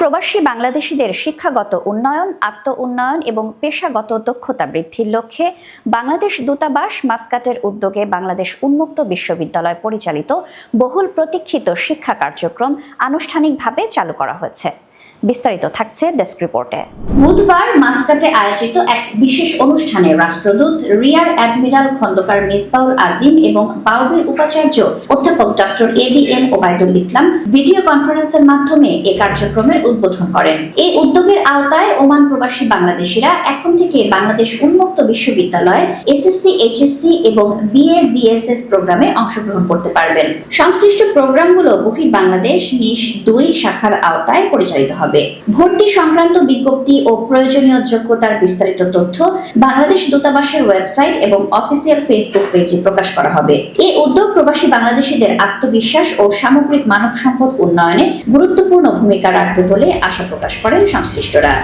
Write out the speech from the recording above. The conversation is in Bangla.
প্রবাসী বাংলাদেশিদের শিক্ষাগত উন্নয়ন আত্ম উন্নয়ন এবং পেশাগত দক্ষতা বৃদ্ধির লক্ষ্যে বাংলাদেশ দূতাবাস মাস্কাটের উদ্যোগে বাংলাদেশ উন্মুক্ত বিশ্ববিদ্যালয় পরিচালিত বহুল প্রতীক্ষিত শিক্ষা কার্যক্রম আনুষ্ঠানিকভাবে চালু করা হয়েছে। বিস্তারিত থাকছে ডেস্ক রিপোর্টে। বুধবার মাস্কাটে আয়োজিত এক বিশেষ অনুষ্ঠানে রাষ্ট্রদূত রিয়ার অ্যাডমিরাল খন্দকার মিসবাউল আজিম এবং বাউবির উপাচার্য অধ্যাপক doctor A B M Obaidul Islam video কনফারেন্সের মাধ্যমে এ কার্যক্রমের উদ্বোধন করেন। এই উদ্যোগের আওতায় ওমান প্রবাসী বাংলাদেশিরা এখন থেকে বাংলাদেশ উন্মুক্ত বিশ্ববিদ্যালয় এসএসসি, এইচএসসি এবং বিএ, বিএসএস প্রোগ্রামে অংশগ্রহণ করতে পারবেন। সংশ্লিষ্ট প্রোগ্রামগুলো বহির বাংলাদেশ নিশ দুই শাখার আওতায় পরিচালিত হবে। ভর্তি সংক্রান্ত বিজ্ঞপ্তি ও প্রয়োজনীয় যোগ্যতার বিস্তারিত তথ্য বাংলাদেশ দূতাবাসের ওয়েবসাইট এবং অফিসিয়াল ফেসবুক পেজে প্রকাশ করা হবে। এই উদ্যোগ প্রবাসী বাংলাদেশিদের আত্মবিশ্বাস ও সামগ্রিক মানব সম্পদ উন্নয়নে গুরুত্বপূর্ণ ভূমিকা রাখবে বলে আশা প্রকাশ করেন সংশ্লিষ্টরা।